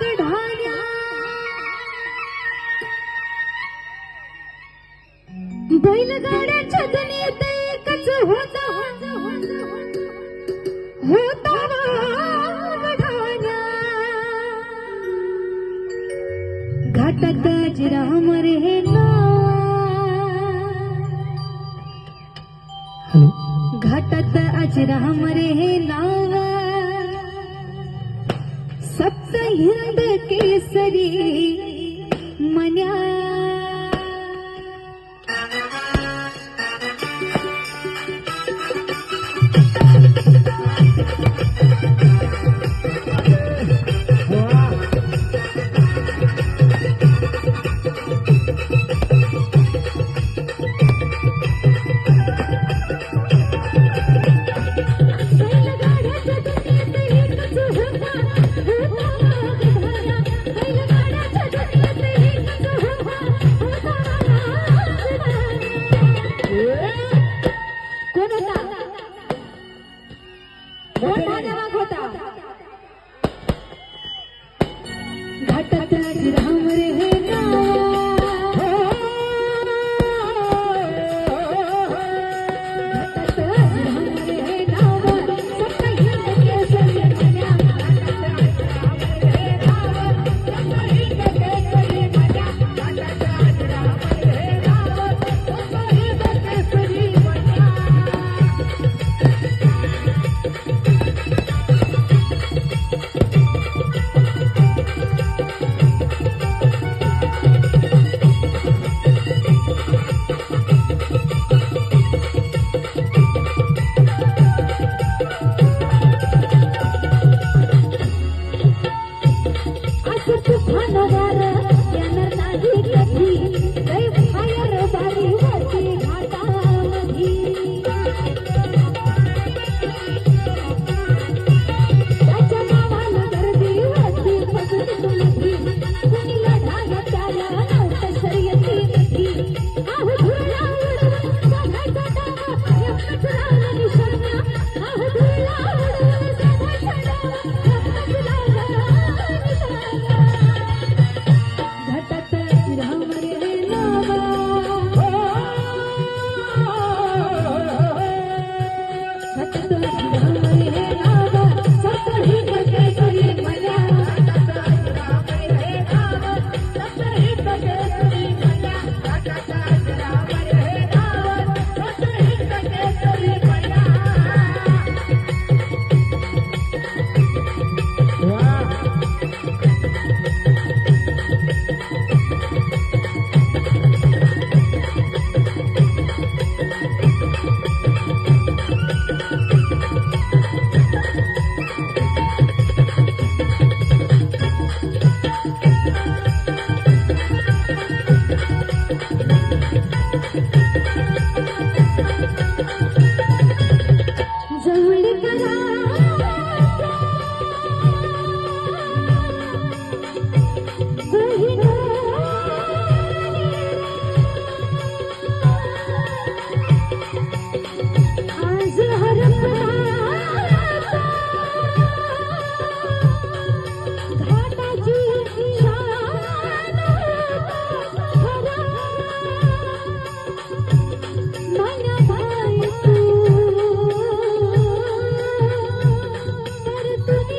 गढाल्या बैलगाड्या छदनीत एकच होता. होता घाटात जिराम रे घाटात अजराम रे ना. இருந்த கேசரி மன்யா तुम